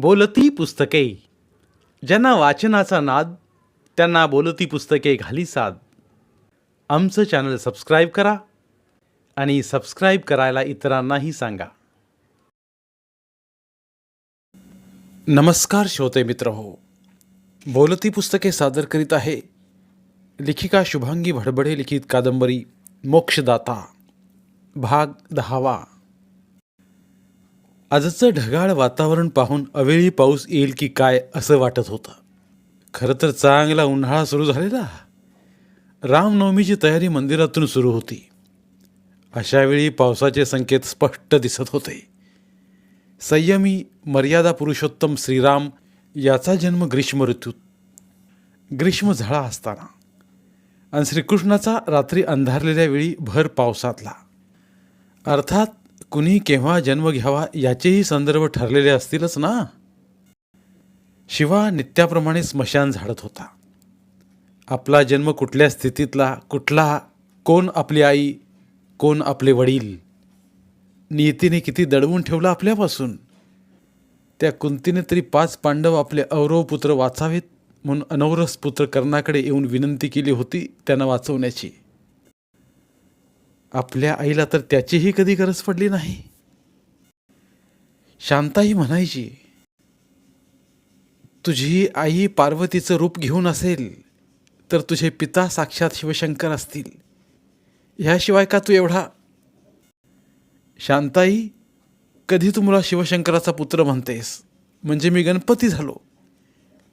बोलती पुस्तके. ज्यांना वाचनाचा नाद त्यांना बोलती पुस्तके घाली साद. आमचं चॅनल सबस्क्राईब करा आणि सबस्क्राईब करायला इतरांनाही सांगा. नमस्कार श्रोते मित्र हो. बोलती पुस्तके सादर करीत आहे लेखिका शुभांगी भडबडे लिखित कादंबरी मोक्षदाता भाग दहावा. आजचं ढगाळ वातावरण पाहून अवेळी पाऊस येईल की काय असं वाटत होतं. खरं तर चांगला उन्हाळा सुरू झालेला. रामनवमीची तयारी मंदिरातून सुरू होती. अशावेळी पावसाचे संकेत स्पष्ट दिसत होते. संयमी मर्यादा पुरुषोत्तम श्रीराम याचा जन्म ग्रीष्म ऋतूत. ग्रीष्म झाला असताना. आणि श्रीकृष्णाचा रात्री अंधारलेल्या वेळी भर पावसातला. अर्थात कुणी केव्हा जन्म घ्यावा याचेही संदर्भ ठरलेले असतीलच ना? शिवा नित्याप्रमाणे स्मशान झाडत होता. आपला जन्म कुठल्या स्थितीतला कुठला कोण आपली आई कोण आपले वडील? नियतीने किती दडवून ठेवला आपल्यापासून? त्या कुंतीने तरी पाच पांडव आपले औरव पुत्र वाचावेत म्हणून अनौरस पुत्र कर्णाकडे येऊन विनंती केली होती त्यांना वाचवण्याची. आपल्या आईला तर त्याचीही कधी गरज पडली नाही. शांताही म्हणायची तुझी आई पार्वतीचं रूप घेऊन असेल तर तुझे पिता साक्षात शिवशंकर असतील. ह्याशिवाय का तू एवढा? शांताई कधी तू मला शिवशंकराचा पुत्र म्हणतेस? म्हणजे मी गणपती झालो.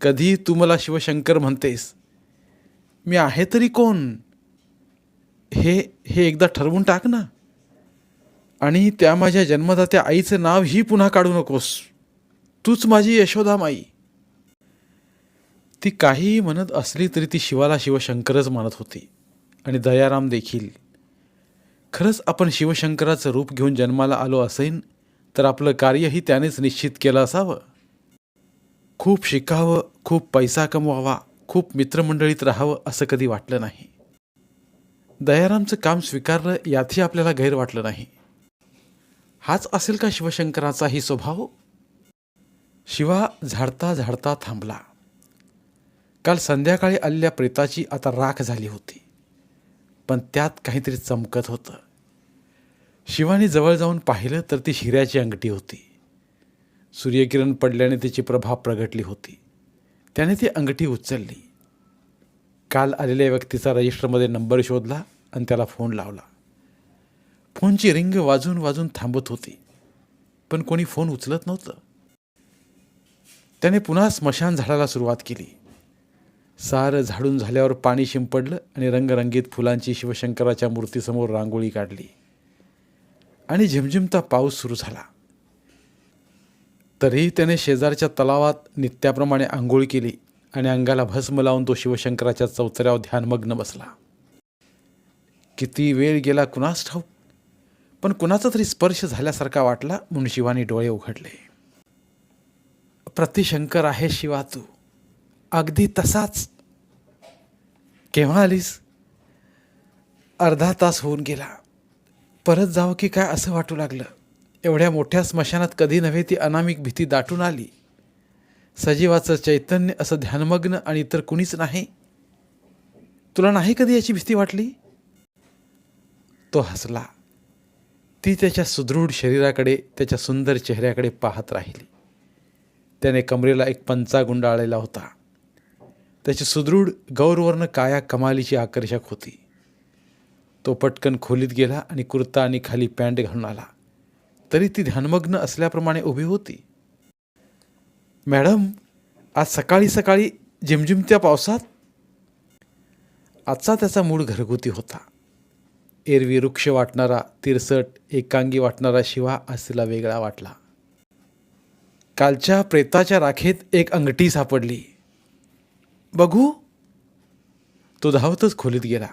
कधी तू मला शिवशंकर म्हणतेस? मी आहे तरी कोण? हे हे एकदा ठरवून टाक ना. आणि त्या माझ्या जन्मदात्या आईचं नाव ही पुन्हा काढू नकोस. तूच माझी यशोदा माई ती काहीही म्हणत असली तरी ती शिवाला शिवशंकरच मानत होती. आणि दयाराम देखील. खरंच आपण शिवशंकराचं रूप घेऊन जन्माला आलो असेन तर आपलं कार्यही त्यानेच निश्चित केलं असावं. खूप शिकावं खूप पैसा कमवावा खूप मित्रमंडळीत राहावं असं कधी वाटलं नाही. दयारामचं काम स्वीकारलं यातही आपल्याला गैर वाटलं नाही. हाच असेल का शिवशंकराचाही स्वभाव? शिवा झाडता झाडता थांबला. काल संध्याकाळी आलेल्या प्रेताची आता राख झाली होती. पण त्यात काहीतरी चमकत होतं. शिवाने जवळ जाऊन पाहिलं तर ती हिऱ्याची अंगठी होती. सूर्यकिरण पडल्याने तिची प्रभा प्रगटली होती. त्याने ती अंगठी उचलली. काल आलेल्या व्यक्तीचा रजिस्टरमध्ये नंबर शोधला आणि त्याला फोन लावला. फोनची रिंग वाजून वाजून थांबत होती पण कोणी फोन उचलत नव्हतं. त्याने पुन्हा स्मशान झाडाला सुरुवात केली. सारं झाडून झाल्यावर पाणी शिंपडलं आणि रंगरंगीत फुलांची शिवशंकराच्या मूर्तीसमोर रांगोळी काढली. आणि झिमझिमता पाऊस सुरू झाला. तरीही त्याने शेजारच्या तलावात नित्याप्रमाणे आंघोळ केली. आणि अंगाला भस्म लावून तो शिवशंकराच्या चौथऱ्यावर ध्यानमग्न बसला. किती वेळ गेला कुणास ठाऊक? पण कुणाचा तरी स्पर्श झाल्यासारखा वाटला म्हणून शिवानी डोळे उघडले. प्रतिशंकर आहे शिवा तू. अगदी तसाच. केव्हा आलीस? अर्धा तास होऊन गेला. परत जावं की काय असं वाटू लागलं? एवढ्या मोठ्या स्मशानात कधी नव्हे ती अनामिक भीती दाटून आली. सजीवाचं चैतन्य असं ध्यानमग्न आणि इतर कुणीच नाही? तुला नाही कधी याची भीती वाटली? तो हसला. ती त्याच्या सुदृढ शरीराकडे त्याच्या सुंदर चेहऱ्याकडे पाहत राहिली. त्याने कमरेला एक पंचा गुंडाळलेला होता. त्याची सुदृढ गौरवर्ण काया कमालीची आकर्षक होती. तो पटकन खोलीत गेला आणि कुर्ता आणि खाली पॅन्ट घालून आला. तरी ती ध्यानमग्न असल्याप्रमाणे उभी होती. मॅडम आज सकाळी सकाळी झिमझिमत्या पावसात आजचा त्याचा मूड घरगुती होता. एरवी वृक्ष वाटणारा तिरसट एकांगी वाटणारा शिवा आज तिला वेगळा वाटला. कालच्या प्रेताच्या राखेत एक अंगठी सापडली. बघू तो धावतच खोलीत गेला.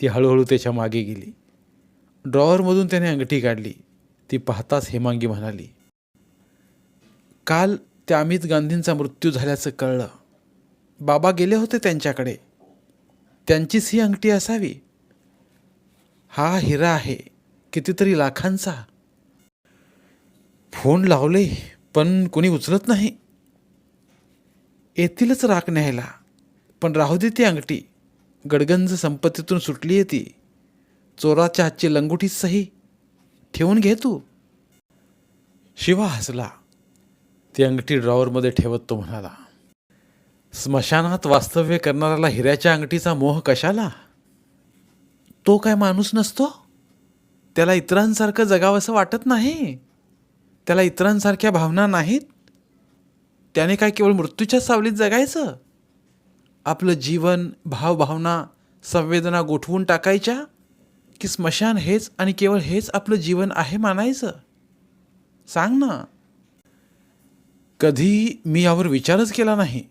ती हळूहळू त्याच्यामागे गेली. ड्रॉवरमधून त्याने अंगठी काढली. ती पाहताच हेमांगी म्हणाली काल त्या अमित गांधींचा मृत्यू झाल्याचं कळलं. बाबा गेले होते त्यांच्याकडे. त्यांचीच ही अंगठी असावी. हा हिरा आहे कितीतरी लाखांचा. फोन लावले पण कोणी उचलत नाही. येतीलच राख न्यायला पण राहू दे ती अंगठी. गडगंज संपत्तीतून सुटली आहे ती. चोराच्या हातची लंगुटीच सही. ठेवून घे तू. शिवा हसला. ती अंगठी ड्रॉवरमध्ये ठेवत तो म्हणाला स्मशानात वास्तव्य करणाऱ्याला हिऱ्याच्या अंगठीचा मोह कशाला? तो काय माणूस नसतो? त्याला इतरांसारखं जगावंसं वाटत नाही? त्याला इतरांसारख्या भावना नाहीत? त्याने काय केवळ मृत्यूच्या सावलीत जगायचं? आपलं जीवन भावभावना संवेदना गोठवून टाकायच्या? की स्मशान हेच आणि केवळ हेच आपलं जीवन आहे मानायचं? सांग ना. कधी मी यावर विचारच केला नाही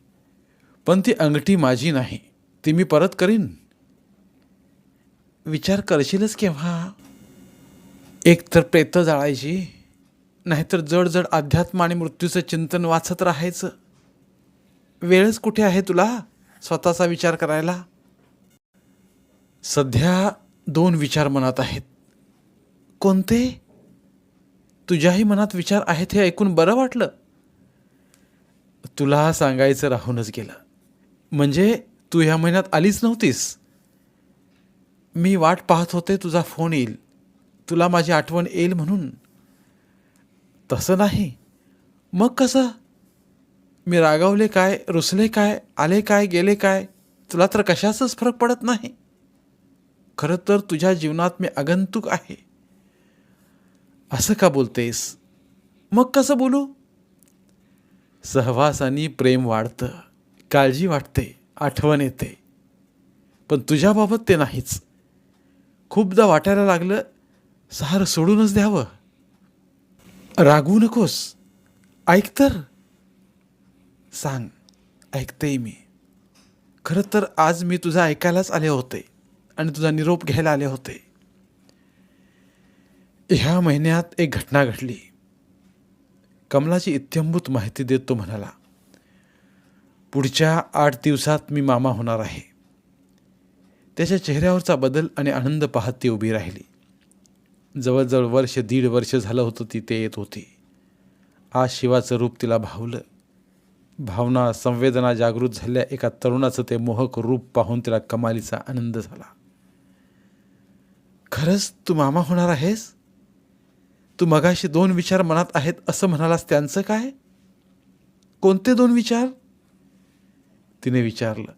पण ती अंगठी माझी नाही ती मी परत करीन. विचार करशीलच केव्हा? एक तर प्रेत जाळायची नाहीतर जड जड अध्यात्म आणि मृत्यूचं चिंतन वाचत राहायचं. वेळच कुठे आहे तुला स्वतःचा विचार करायला? सध्या दोन विचार मनात आहेत. कोणते? तुझ्याही मनात विचार आहेत हे ऐकून बरं वाटलं. तुला सांगायचं राहूनच गेलं. म्हणजे तू ह्या महिन्यात आलीच नव्हतीस. मी वाट पाहत होते तुझा फोन येईल. तुला माझी आठवण येईल म्हणून. तसं नाही. मग कसं? मी रागावले काय रुसले काय आले काय गेले काय? तुला तर कशाचाच फरक पडत नाही. खरं तर तुझ्या जीवनात मी आगंतुक आहे. असं का बोलतेस? मग कसं बोलू? सहवासानी प्रेम वाढतं काळजी वाटते आठवण येते. पण तुझ्याबाबत ते नाहीच. खूपदा वाटायला लागलं सहार सोडूनच द्यावं. रागवू नकोस. ऐक तर. सांग ऐकतेय मी. खरं तर आज मी तुझं ऐकायलाच आले होते आणि तुझा निरोप घ्यायला आले होते. ह्या महिन्यात एक घटना घडली. कमलाची इत्यंभूत माहिती देत तो म्हणाला. पुढच्या आठ दिवसात मी मामा होणार आहे. त्याच्या चेहऱ्यावरचा बदल आणि आनंद पाहत ती उभी राहिली. जवळजवळ वर्ष दीड वर्ष झालं होतं ती ते येत होती. आज शिवाचं रूप तिला भावलं. भावना संवेदना जागृत झाल्या एका तरुणाचं ते मोहक रूप पाहून तिला कमालीचा आनंद झाला. खरंच तू मामा होणार आहेस? तू मगाशी दोन विचार मनात आहेत असं म्हणालास त्यांचं काय? कोणते दोन विचार? तिने विचारलं.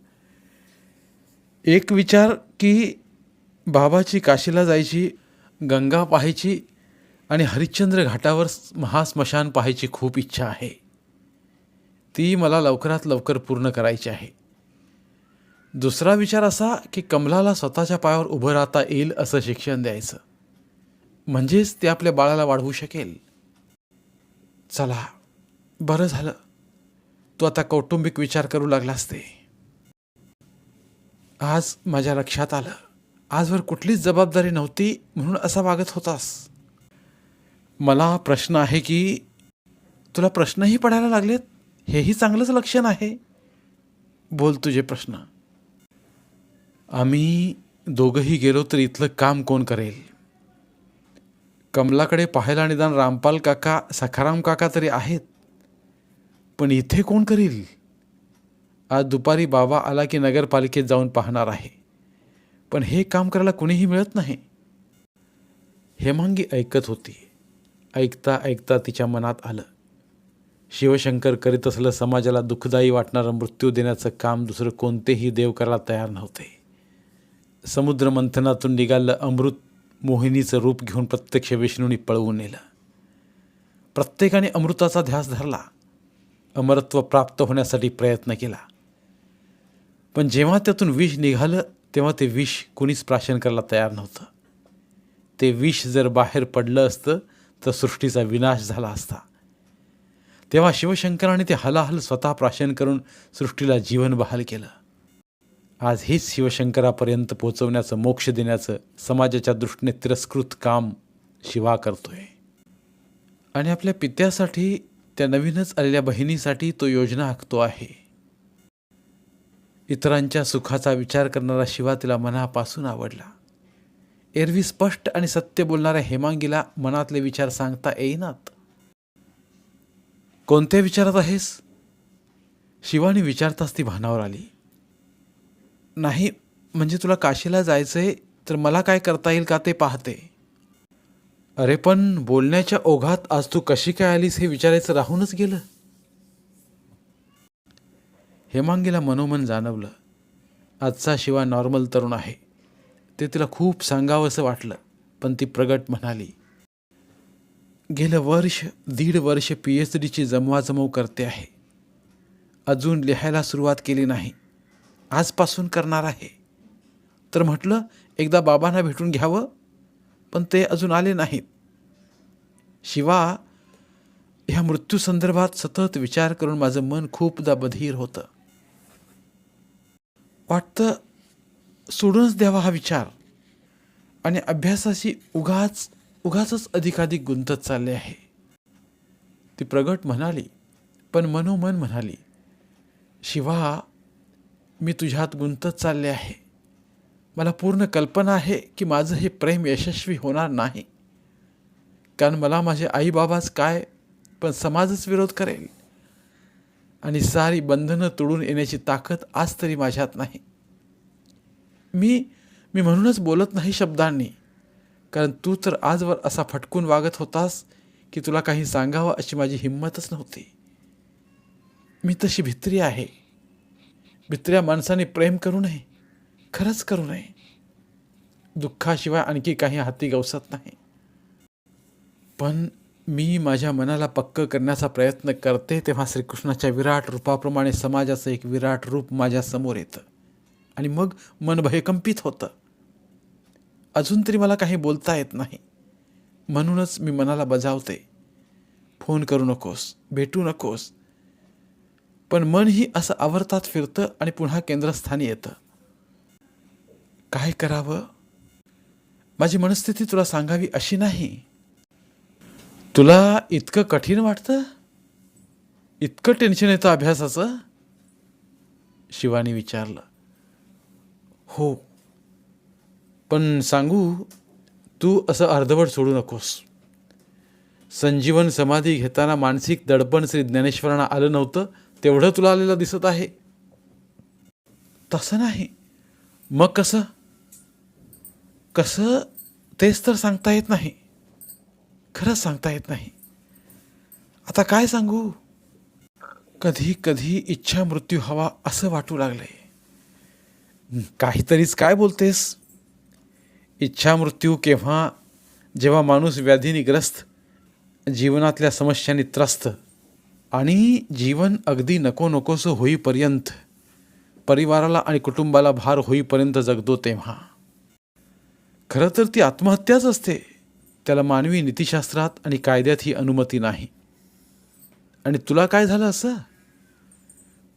एक विचार की बाबाची काशीला जायची गंगा पाहायची आणि हरिश्चंद्र घाटावर महास्मशान पाहायची खूप इच्छा आहे. ती मला लवकरात लवकर पूर्ण करायची आहे. दुसरा विचार असा की कमलाला स्वतःच्या पायावर उभं राहता येईल असं शिक्षण द्यायचं. म्हणजेच ते आपल्या बाळाला वाढवू शकेल. चला बरं झालं. तू आता कौटुंबिक विचार करू लागलास ते. आज माझ्या लक्षात आलं. आजवर कुठलीच जबाबदारी नव्हती म्हणून असा वागत होतास. मला प्रश्न आहे की तुला प्रश्नही पडायला लागलेत? हेही चांगलंच लक्षण आहे. बोल तुझे प्रश्न. आम्ही दोघंही गेलो तर इथलं काम कोण करेल? कमलाकडे पाहायला निदान रामपाल काका सखाराम काका तरी आहेत. पण इथे कोण करील? आज दुपारी बाबा आला की नगरपालिकेत जाऊन पाहणार आहे. पण हे काम करायला कुणीही मिळत नाही. हेमांगी ऐकत होती. ऐकता ऐकता तिच्या मनात आलं. शिवशंकर करीत असलं समाजाला दुःखदायी वाटणारं मृत्यू देण्याचं काम दुसरं कोणतेही देव करायला तयार नव्हते. समुद्र मंथनातून निघालं अमृत मोहिनीचं रूप घेऊन प्रत्यक्ष विष्णूंनी पळवून नेलं. प्रत्येकाने अमृताचा ध्यास धरला. अमरत्व प्राप्त होण्यासाठी प्रयत्न केला. पण जेव्हा त्यातून विष निघालं तेव्हा ते विष कुणीच प्राशन करायला तयार नव्हतं. ते विष जर बाहेर पडलं असतं तर सृष्टीचा विनाश झाला असता. तेव्हा शिवशंकराने ते हलाहल स्वतः प्राशन करून सृष्टीला जीवन बहाल केलं. आज हेच शिवशंकरापर्यंत पोहोचवण्याचं मोक्ष देण्याचं समाजाच्या दृष्टीने तिरस्कृत काम शिवा करतोय. आणि आपल्या पित्यासाठी त्या नवीनच आलेल्या बहिणीसाठी तो योजना आखतो आहे. इतरांच्या सुखाचा विचार करणारा शिवा तिला मनापासून आवडला. एरवी स्पष्ट आणि सत्य बोलणाऱ्या हेमांगीला मनातले विचार सांगता येईनात. कोणत्या विचारात आहेस? शिवानी विचारताच ती भानावर आली. नाही म्हणजे तुला काशीला जायचं आहे तर मला काय करता येईल का ते पाहते. अरे पण बोलण्याच्या ओघात आज तू कशी काय आलीस हे विचारायचं राहूनच गेलं. हेमांगीला मनोमन जाणवलं. आजचा शिवा नॉर्मल तरुण आहे. ते तिला खूप सांगावंसं वाटलं पण ती प्रगट म्हणाली गेलं वर्ष दीड वर्ष पी एच डीची जमवाजमव करते आहे. अजून लिहायला सुरुवात केली नाही. आजपासून करणार आहे. तर म्हटलं एकदा बाबांना भेटून घ्यावं पण ते अजून आले नाहीत. शिवा ह्या मृत्यूसंदर्भात सतत विचार करून माझं मन खूपदा बधीर होतं. वाटतं सोडूनच द्यावा हा विचार. आणि अभ्यासाशी उगाच उगाचच अधिकाधिक गुंतत चालले आहे. ती प्रगट म्हणाली पण मनोमन म्हणाली शिवा मी तुझ्यात गुंतत चालले आहे. मला पूर्ण कल्पना आहे की माझं हे प्रेम यशस्वी होणार नाही. कारण मला माझे आईबाबाच काय पण समाजच विरोध करेल. आणि सारी बंधनं तोडून येण्याची ताकद आज तरी माझ्यात नाही. मी मी म्हणूनच बोलत नाही शब्दांनी. कारण तू तर आजवर असा फटकून वागत होतास की तुला काही सांगावं अशी माझी हिंमतच नव्हती. मी तशी भित्री आहे. भित्र्या माणसाने प्रेम करू नये खरंच करू नये. दुःखाशिवाय आणखी काही हाती गवसत नाही. पण मी माझ्या मनाला पक्क करण्याचा प्रयत्न करते तेव्हा श्रीकृष्णाच्या विराट रूपाप्रमाणे समाजाचं एक विराट रूप माझ्यासमोर येतं. आणि मग मन भयकंपित होतं. अजून तरी मला काही बोलता येत नाही. म्हणूनच मी मनाला बजावते. फोन करू नकोस भेटू नकोस पण मन ही असं आवर्तात फिरतं आणि पुन्हा केंद्रस्थानी येतं. काय करावं? माझी मनस्थिती तुला सांगावी अशी नाही. तुला इतकं कठीण वाटतं? इतकं टेन्शन येतं अभ्यासाचं? शिवानी विचारलं. हो. पण सांगू तू असं अर्धवट सोडू नकोस. संजीवन समाधी घेताना मानसिक दडपण श्री ज्ञानेश्वरांना आलं नव्हतं. तेवढं तुला आलेलं दिसत आहे. तसं नाही. मग कसं? कसं तेच तर सांगता येत नाही. खरंच सांगता येत नाही. आता काय सांगू? कधी कधी इच्छा मृत्यू हवा असं वाटू लागलंय. काहीतरीच काय बोलतेस? इच्छा मृत्यू केव्हा? जेव्हा माणूस व्याधीने ग्रस्त जीवनातल्या समस्यांनी त्रस्त आणि जीवन अगदी नको नकोसं होईपर्यंत परिवाराला आणि कुटुंबाला भार होईपर्यंत जगतो तेव्हा. खरं तर ती आत्महत्याच असते. त्याला मानवी नीतिशास्त्रात आणि कायद्यात ही अनुमती नाही. आणि तुला काय झालं असं?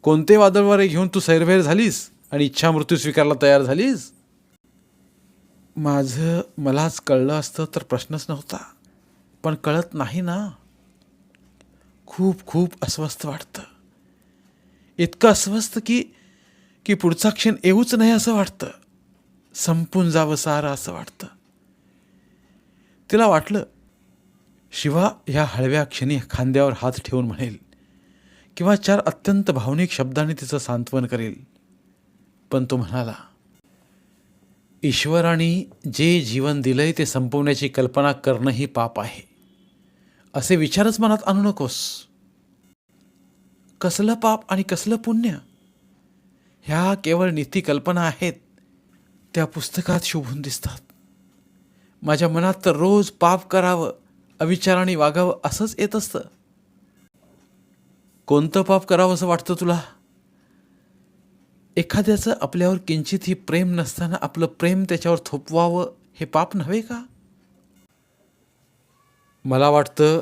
कोणते वादळवारे घेऊन तू सैरभैर झालीस आणि इच्छा मृत्यू स्वीकारला तयार झालीस? माझं मलाच कळलं असतं तर प्रश्नच नव्हता. पण कळत नाही ना. खूप खूप अस्वस्थ वाटतं. इतकं अस्वस्थ की की पुढचा क्षण येऊच नाही असं वाटतं. संपून जावं सारं असं वाटतं. तिला वाटलं शिवा ह्या हळव्या क्षणी खांद्यावर हात ठेवून म्हणेल किंवा चार अत्यंत भावनिक शब्दांनी तिचं सांत्वन करेल. पण तो म्हणाला ईश्वराने जे जीवन दिलंय ते संपवण्याची कल्पना करणंही पाप आहे. असे विचारच मनात आणू नकोस. कसलं पाप आणि कसलं पुण्य? ह्या केवळ नीती कल्पना आहेत. त्या पुस्तकात शोभून दिसतात. माझ्या मनात तर रोज पाप करावं अविचाराने वागावं असंच येत असतं. कोणतं पाप करावं असं वाटतं तुला? एखाद्याचं आपल्यावर किंचितही प्रेम नसताना आपलं प्रेम त्याच्यावर थोपवावं हे पाप नव्हे का? मला वाटतं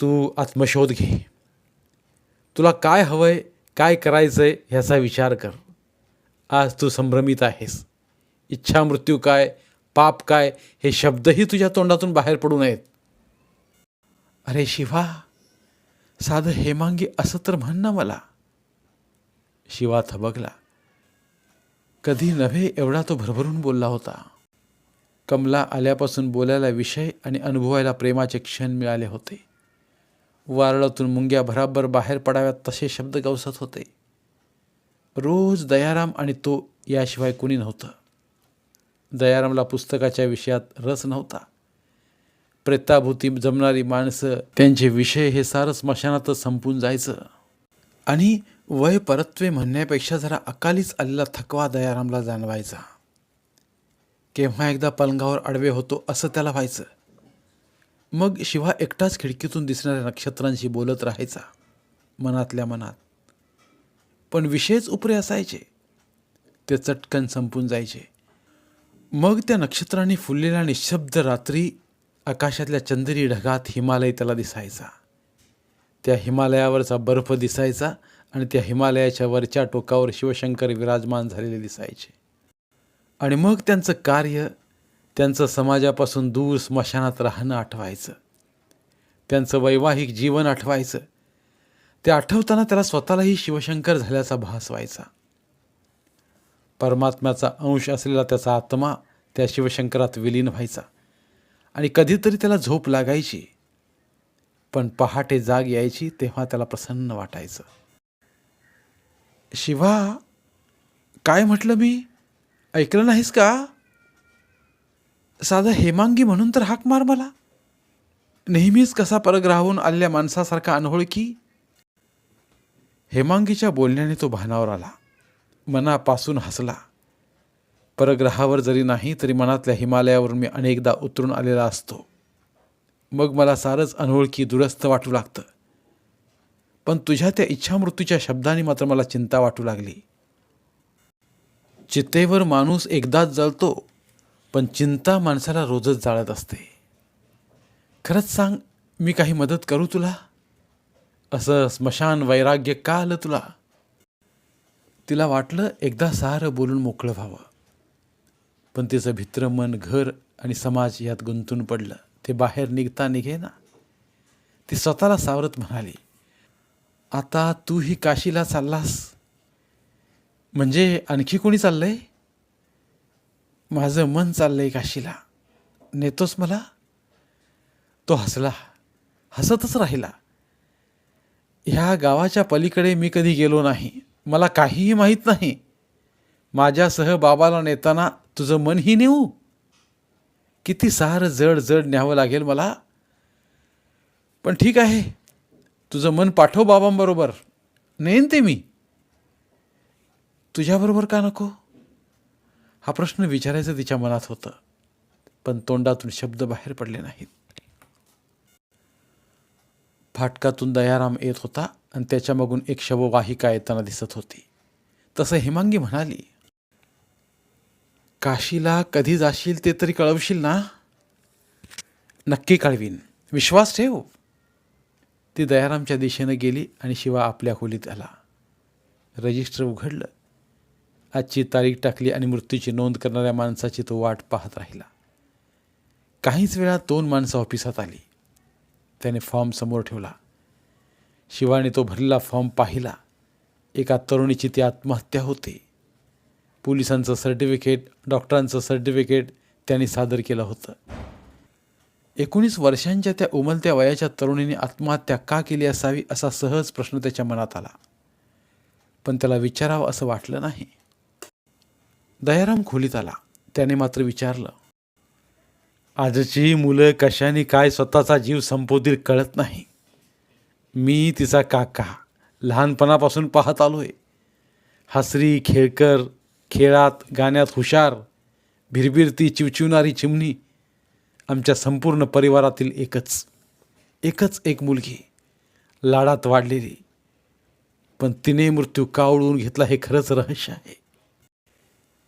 तू आत्मशोध घे. तुला काय हवंय काय करायचंय ह्याचा विचार कर. आज तू संभ्रमित आहेस. इच्छा मृत्यू काय पाप काय हे शब्दही तुझ्या तोंडातून बाहेर पडू नयेत. अरे शिवा साधं हेमांगी असं तर म्हण ना मला. शिवा थबकला. कधी नव्हे एवढा तो भरभरून बोलला होता. कमला आल्यापासून बोलायला विषय आणि अनुभवायला प्रेमाचे क्षण मिळाले होते. वारळातून मुंग्या भराभर बाहेर पडाव्यात तसे शब्द गवसत होते. रोज दयाराम आणि तो याशिवाय कुणी नव्हतं. दयारामला पुस्तकाच्या विषयात रस नव्हता. प्रेताभूती जमणारी माणसं त्यांचे विषय हे सारं स्मशानातच संपून जायचं. आणि वय परत्वे म्हणण्यापेक्षा जरा अकालीच आलेला थकवा दयारामला जाणवायचा. केव्हा एकदा पलंगावर आडवे होतो असं त्याला व्हायचं. मग शिवा एकटाच खिडकीतून दिसणाऱ्या नक्षत्रांशी बोलत राहायचा मनातल्या मनात. पण विषयच उपरे असायचे. ते चटकन संपून जायचे. मग त्या नक्षत्रांनी फुललेल्या निशब्द रात्री आकाशातल्या चंद्री ढगात हिमालय त्याला दिसायचा. त्या हिमालयावरचा बर्फ दिसायचा आणि त्या हिमालयाच्या वरच्या टोकावर शिवशंकर विराजमान झालेले दिसायचे. आणि मग त्यांचं कार्य त्यांचं समाजापासून दूर स्मशानात राहणं आठवायचं. त्यांचं वैवाहिक जीवन आठवायचं. ते आठवताना त्याला स्वतःलाही शिवशंकर झाल्याचा भास व्हायचा. परमात्म्याचा अंश असलेला त्याचा आत्मा त्या शिवशंकरात विलीन व्हायचा. आणि कधीतरी त्याला झोप लागायची. पण पहाटे जाग यायची तेव्हा त्याला प्रसन्न वाटायचं. शिवा काय म्हटलं मी? ऐकलं नाहीस का? साधा हेमांगी म्हणून तर हाक मार मला. नेहमीच कसा परग्रहाहून आलेल्या माणसासारखा अनोळखी हेमांगीच्या बोलण्याने तो भानावर आला. मनापासून हसला. परग्रहावर जरी नाही तरी मनातल्या हिमालयावरून मी अनेकदा उतरून आलेला असतो. मग मला सारंच अनोळखी दुरस्त वाटू लागतं. पण तुझ्या त्या इच्छामृत्यूच्या शब्दांनी मात्र मला चिंता वाटू लागली. चितेवर माणूस एकदाच जळतो पण चिंता माणसाला रोजच जाळत असते. खरंच सांग मी काही मदत करू तुला? असं स्मशान वैराग्य का आलं तुला? तिला वाटलं एकदा सारं बोलून मोकळं व्हावं. पण तिचं भित्र मन घर आणि समाज यात गुंतून पडलं. ते बाहेर निघता निघे ना ती स्वतःला सावरत म्हणाली आता तू ही काशीला चाललास. म्हणजे आणखी कोणी चाललंय? माझं मन चाललंय काशीला. नेतोस मला. तो हसला. हसतच राहिला. ह्या गावाच्या पलीकडे मी कधी गेलो नाही. मला काहीही माहीत नाही. माझ्यासह बाबाला नेताना तुझं मनही नेऊ. किती सारं जड जड न्यावं लागेल मला. पण ठीक आहे. तुझं मन पाठव बाबांबरोबर. नेन ते मी. तुझ्याबरोबर का नको? हा प्रश्न विचारायचं तिच्या मनात होतं. पण तोंडातून शब्द बाहेर पडले नाहीत. फाटकातून दयाराम येत होता आणि त्याच्या मागून एक शववाहिका येताना दिसत होती. तसं हेमांगी म्हणाली काशीला कधी जाशील ते तरी कळवशील ना? नक्की कळवीन. विश्वास ठेव. ती दयारामच्या दिशेनं गेली आणि शिवा आपल्या खोलीत आला. रजिस्टर उघडलं. आजची तारीख टाकली आणि मृत्यूची नोंद करणाऱ्या माणसाची तो वाट पाहत राहिला. काहीच वेळा दोन माणसं ऑफिसात आली. त्याने फॉर्म समोर ठेवला. शिवाने तो भरलेला फॉर्म पाहिला. एका तरुणीची ती आत्महत्या होते. पोलिसांचं सर्टिफिकेट डॉक्टरांचं सर्टिफिकेट त्यांनी सादर केलं होतं. एकोणीस वर्षांच्या त्या उमलत्या वयाच्या तरुणीने आत्महत्या का केली असावी असा सहज प्रश्न त्याच्या मनात आला. पण त्याला विचारावं असं वाटलं नाही. दयाराम खोलीत आला. त्याने मात्र विचारलं आजची मुलं कशाने काय स्वतःचा जीव संपवतील कळत नाही. मी तिचा काका लहानपणापासून पाहत आलोय. हसरी खेळकर खेळात गाण्यात हुशार भिरभिरती चिवचिवणारी चिमणी आमच्या संपूर्ण परिवारातील एकच एकच एक मुलगी लाडात वाढलेली. पण तिने मृत्यू कावळून घेतला हे खरंच रहस्य आहे.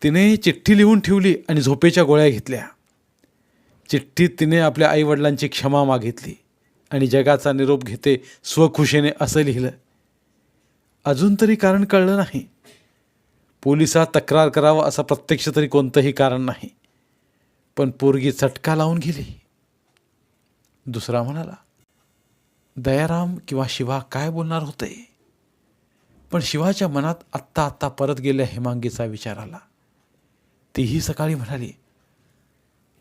तिने चिठ्ठी लिहून ठेवली आणि झोपेच्या गोळ्या घेतल्या. चिठ्ठीत तिने आपल्या आईवडिलांची क्षमा मागितली आणि जगाचा निरोप घेते स्वखुशीने असं लिहिलं. अजून तरी कारण कळलं नाही. पोलिसात तक्रार करावं असं प्रत्यक्ष तरी कोणतंही कारण नाही. पण पोरगी चटका लावून गेली. दुसरा म्हणाला दयाराम किंवा शिवा काय बोलणार होते? पण शिवाच्या मनात आत्ता आत्ता परत गेल्या हेमांगीचा विचार आला. तेही सकाळी म्हणाली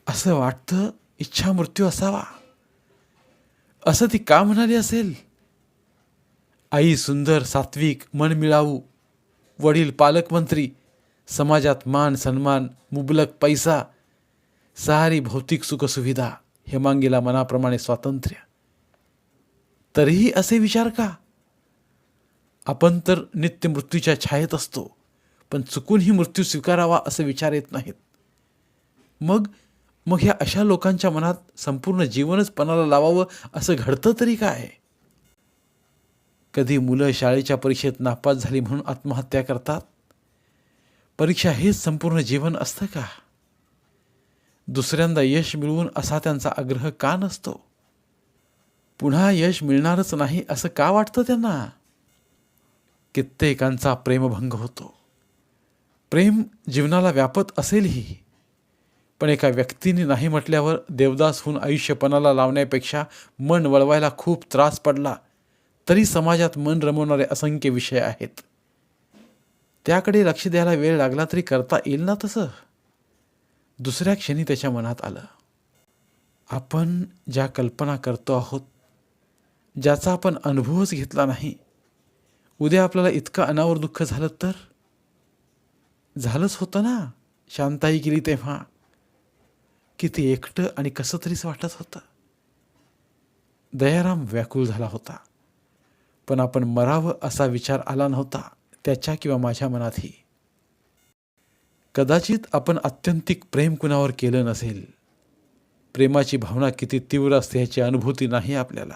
असं वाटतं इच्छा मृत्यू असावा. असं ती का म्हणाली असेल? आई सुंदर सात्विक मन मिळावू वडील पालकमंत्री समाजात मान सन्मान मुबलक पैसा सारी भौतिक सुखसुविधा हेमांगीला मनाप्रमाणे स्वातंत्र्य. तरीही असे विचार का? आपण तर नित्य मृत्यूच्या छायेत असतो. पण चुकूनही मृत्यू स्वीकारावा असे विचार येत नाहीत. मग मग ह्या अशा लोकांच्या मनात संपूर्ण जीवनच पणाला लावावं असं घडतं तरी काय? कधी मुलं शाळेच्या परीक्षेत नापास झाली म्हणून आत्महत्या करतात? परीक्षा हेच संपूर्ण जीवन असतं का? दुसऱ्यांदा यश मिळवून असा त्यांचा आग्रह का नसतो? पुन्हा यश मिळणारच नाही असं का वाटतं त्यांना? कित्येकांचा प्रेमभंग होतो. प्रेम जीवनाला व्यापत असेलही. पण एका व्यक्तीने नाही म्हटल्यावर देवदास होऊन आयुष्यपणाला लावण्यापेक्षा मन वळवायला खूप त्रास पडला. तरी समाजात मन रमवणारे असंख्य विषय आहेत. त्याकडे लक्ष द्यायला वेळ लागला तरी करता येईल ना तसं? दुसऱ्या क्षणी त्याच्या मनात आलं. आपण ज्या कल्पना करतो आहोत ज्याचा आपण अनुभवच घेतला नाही उद्या आपल्याला इतकं अनावर दुःख झालं तर? झालंच होतं ना. शांताई गेली तेव्हा. किती एकटं आणि कसं तरीच वाटत होतं. दयाराम व्याकुळ झाला होता. पण आपण मरावं असा विचार आला नव्हता त्याच्या किंवा माझ्या मनातही. कदाचित आपण अत्यंतिक प्रेम कुणावर केलं नसेल. प्रेमाची भावना किती तीव्र असते ह्याची अनुभूती नाही आपल्याला.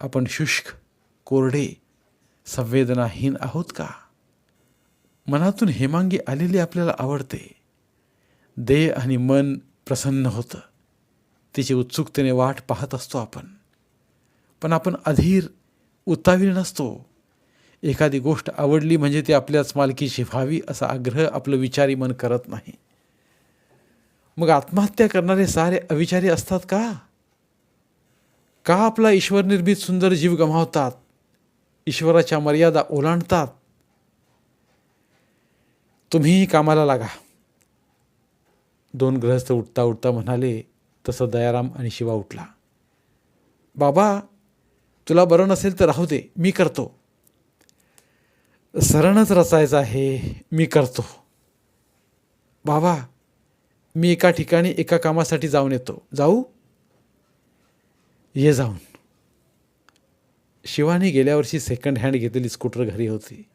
आपण शुष्क कोरडे संवेदनाहीन आहोत का? मनातून हेमांगी आलेली आपल्याला आवडते. देह आणि मन प्रसन्न होतं. तिची उत्सुकतेने वाट पाहत असतो आपण. पण आपण अधीर उतावीर नसतो. एखादी गोष्ट आवडली म्हणजे ती आपल्याच मालकीची व्हावी असा आग्रह आपलं विचारी मन करत नाही. मग आत्महत्या करणारे सारे अविचारी असतात का? का आपला ईश्वर निर्मित सुंदर जीव गमावतात? ईश्वराच्या मर्यादा ओलांडतात? तुम्हीही कामाला लागा. दोन ग्रहस्थ उठता उठता म्हणाले तसं दयाराम आणि शिवा उठला. बाबा तुला बरं नसेल तर राहू दे मी करतो. सरणच रचायचं आहे मी करतो. बाबा मी एका ठिकाणी एका कामासाठी जाऊन येतो. जाऊ? ये जाऊन. शिवानी गेल्या वर्षी सेकंड हँड घेतलेली स्कूटर घरी होती.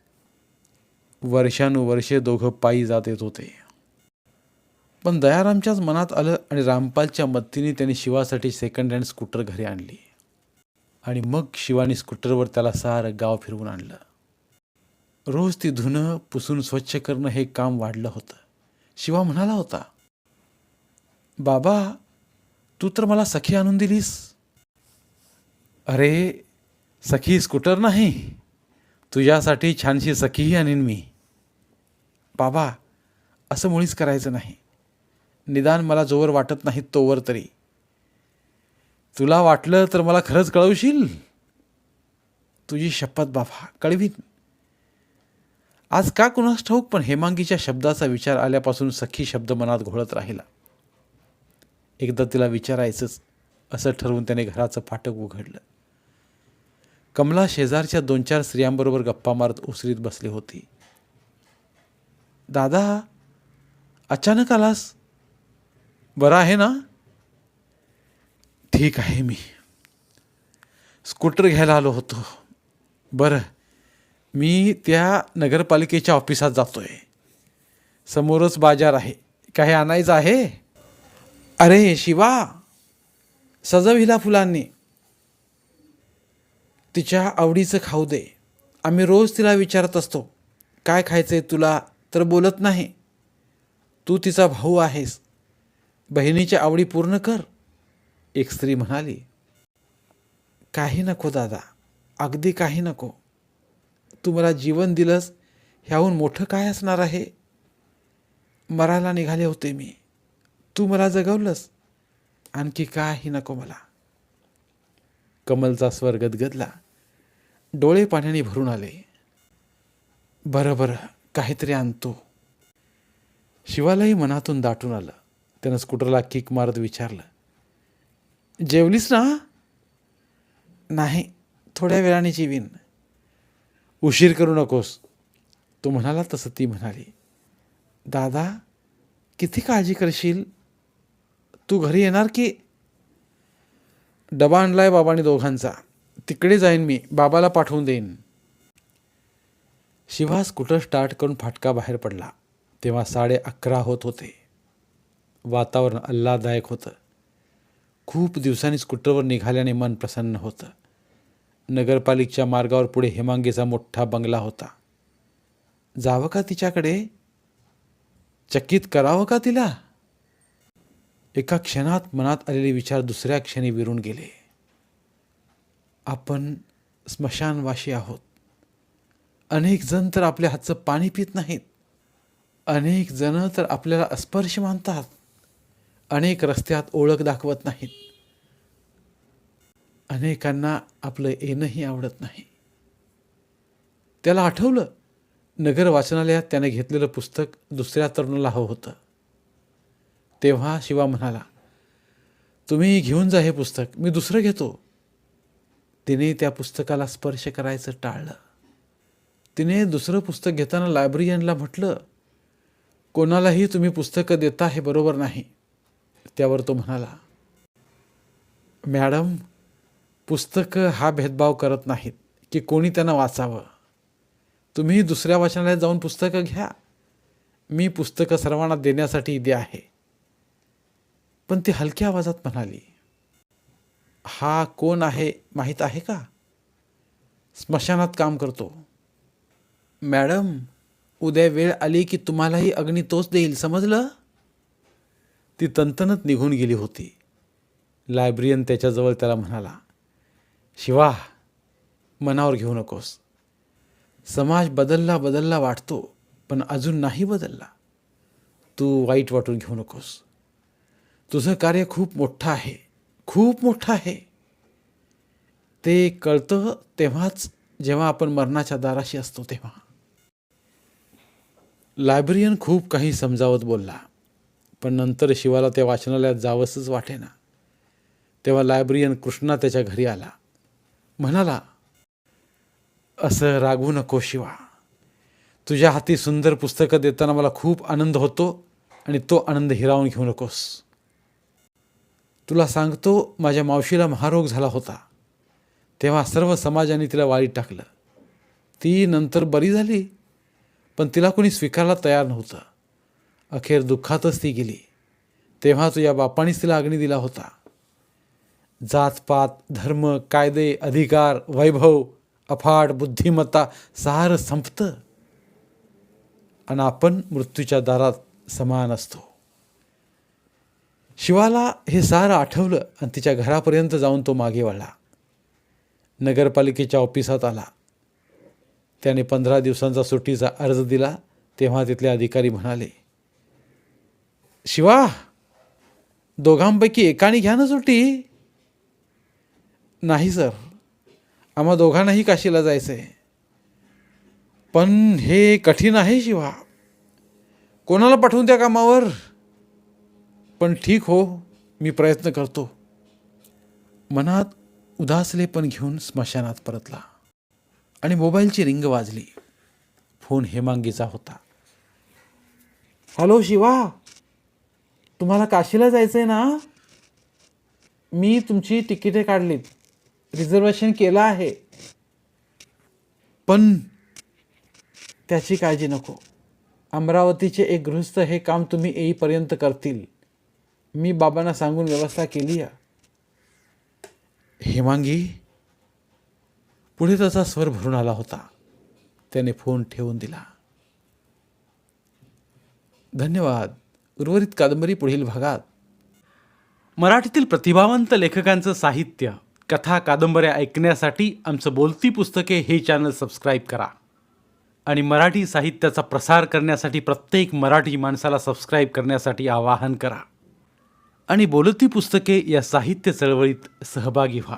वर्षानुवर्षे दोघं पायी जात येत होते. पण दयारामच्याच मनात आलं आणि रामपालच्या मदतीने त्यांनी शिवासाठी सेकंड हँड स्कूटर घरी आणली. आणि मग शिवानी स्कूटरवर त्याला सारं गाव फिरवून आणलं. रोज ती धुणं पुसून स्वच्छ करणं हे काम वाढलं होतं. शिवा म्हणाला होता बाबा तू तर मला सखी आणून दिलीस. अरे सखी स्कूटर नाही. तुझ्यासाठी छानशी सखीही आणीन मी. बाबा असं मुळीच करायचं नाही. निदान मला जोवर वाटत नाही तोवर तरी. तुला वाटलं तर मला खरंच कळवशील? तुझी शपथ बाबा कळवीन. आज का कुणास ठाऊक पण हेमांगीच्या शब्दाचा विचार आल्यापासून सखी शब्द मनात घोळत राहिला. एकदा तिला विचारायचंच असं ठरवून त्याने घराचं फाटक उघडलं. कमला शेजारच्या दोन चार स्त्रियांबरोबर गप्पा मारत उसरीत बसली होती. दादा अचानक आलास? बरं आहे ना? ठीक आहे मी. स्कूटर घ्यायला आलो होतो. बरं मी त्या नगरपालिकेच्या ऑफिसात जातो आहे समोरच बाजार आहे. काही आणायचं आहे? अरे शिवा! सजविला फुलांनी. तिच्या आवडीचं खाऊ दे. आम्ही रोज तिला विचारत असतो काय खायचं आहे तुला? तर बोलत नाही. तू तिचा भाऊ आहेस. बहिणीच्या आवडी पूर्ण कर. एक स्त्री म्हणाली काही नको दादा अगदी काही नको. तू मला जीवन दिलंस ह्याहून मोठं काय असणार आहे? मरायला निघाले होते मी. तू मला जगवलंस. आणखी काही नको मला. कमलचा स्वर गदगदला. डोळे पाण्याने भरून आले. बरं बरं. काहीतरी आणतो. शिवालाही मनातून दाटून आलं. त्यानं स्कूटरला किक मारत विचारलं जेवलीस ना? नाही थोड्या वेळाने जेवीन. उशीर करू नकोस. तो म्हणाला तसं ती म्हणाली दादा किती काळजी करशील? तू घरी येणार की? डबा आणलाय बाबांनी दोघांचा. तिकडे जाईन मी. बाबाला पाठवून देईन. शिवा स्कूटर स्टार्ट करून फाटका बाहेर पडला तेव्हा साडे अकरा होत होते. वातावरण आल्हाददायक होतं. खूप दिवसांनी स्कूटरवर निघाल्याने मन प्रसन्न होतं. नगरपालिकेच्या मार्गावर पुढे हेमांगीचा मोठा बंगला होता. जावं का तिच्याकडे? चकित करावं का तिला? एका क्षणात मनात आलेले विचार दुसऱ्या क्षणी विरून गेले. आपण स्मशानवाशी आहोत. अनेक जण तर आपल्या हातचं पाणी पित नाहीत. अनेक जण तर आपल्याला अस्पर्श मानतात. अनेक रस्त्यात ओळख दाखवत नाहीत. अनेकांना आपलं येणंही आवडत नाही. त्याला आठवलं नगर वाचनालयात त्याने घेतलेलं पुस्तक दुसऱ्या तरुणाला हवं होतं. तेव्हा शिवा म्हणाला तुम्ही घेऊन जा हे पुस्तक मी दुसरं घेतो. तिने त्या पुस्तकाला स्पर्श करायचं टाळलं. तिने दुसरं पुस्तक घेताना लायब्ररियनला म्हटलं कोणालाही तुम्ही पुस्तकं देता हे बरोबर नाही. त्यावर तो म्हणाला मॅडम पुस्तकं हा भेदभाव करत नाहीत की कोणी त्यांना वाचावं. तुम्ही दुसऱ्या वाचनालयात जाऊन पुस्तकं घ्या. मी पुस्तकं सर्वांना देण्यासाठी इथे आहे. पण ती हलक्या आवाजात म्हणाली हा कोण आहे माहीत आहे का? स्मशानात काम करतो. मॅडम उद्या वेळ आली की तुम्हालाही अग्नी तोच देईल समजलं? ती तंतनत निघून गेली होती. लायब्रियन त्याच्याजवळ त्याला म्हणाला शिवा मनावर घेऊ नकोस. समाज बदलला बदलला वाटतो पण अजून नाही बदलला. तू वाईट वाटून घेऊ नकोस. तुझं कार्य खूप मोठं आहे खूप मोठं आहे. ते कळतं तेव्हाच जेव्हा आपण मरणाच्या दाराशी असतो तेव्हा. लायब्ररियन खूप काही समजावत बोलला पण नंतर शिवाला त्या वाचनालयात जावंसच वाटेना. तेव्हा लायब्ररियन कृष्णा त्याच्या घरी आला. म्हणाला असं रागवू नको शिवा. तुझ्या हाती सुंदर पुस्तकं देताना मला खूप आनंद होतो आणि तो आनंद हिरावून घेऊ नकोस. तुला सांगतो माझ्या मावशीला महारोग झाला होता. तेव्हा सर्व समाजाने तिला वाळीत टाकलं. ती नंतर बरी झाली. पण तिला कोणी स्वीकारला तयार नव्हतं. अखेर दुःखातच ती गेली. तेव्हा तुझ्या बापानेच तिला अग्नी दिला होता. जातपात धर्म कायदे अधिकार वैभव अफाट बुद्धिमत्ता सार संपतं. आणि आपण मृत्यूच्या दारात समान असतो. शिवाला हे सारं आठवलं आणि तिच्या घरापर्यंत जाऊन तो मागे वळला. नगरपालिकेच्या ऑफिसात आला. त्याने पंधरा दिवसांचा सुट्टीचा अर्ज दिला तेव्हा तिथले अधिकारी म्हणाले शिवा दोघांपैकी एकाने घ्या ना सुट्टी. नाही सर. आम्हा दोघांनाही काशीला जायचं आहे पण हे कठीण आहे शिवा. कोणाला पाठवून त्या कामावर? पण ठीक हो मी प्रयत्न करतो. मनात उदासलेपण घेऊन स्मशानात परतला. आणि मोबाईलची रिंग वाजली. फोन हेमांगीचा होता. हॅलो शिवा तुम्हाला काशीला जायचं आहे ना? मी तुमची तिकिटे काढलीत. रिझर्वेशन केलं आहे. पण त्याची काळजी नको. अमरावतीचे एक गृहस्थ हे काम तुम्ही येईपर्यंत करतील. मी बाबांना सांगून व्यवस्था केली आहे. हेमांगी पुढे त्याचा स्वर भरून आला होता. त्याने फोन ठेवून दिला. धन्यवाद. उर्वरित कादंबरी पुढील भागात. मराठीतील प्रतिभावंत लेखकांचं साहित्य कथा कादंबऱ्या ऐकण्यासाठी आमचं बोलती पुस्तके हे चॅनल सबस्क्राईब करा. आणि मराठी साहित्याचा प्रसार करण्यासाठी प्रत्येक मराठी माणसाला सबस्क्राईब करण्यासाठी आवाहन करा. आणि बोलती पुस्तके या साहित्य चळवळीत सहभागी व्हा.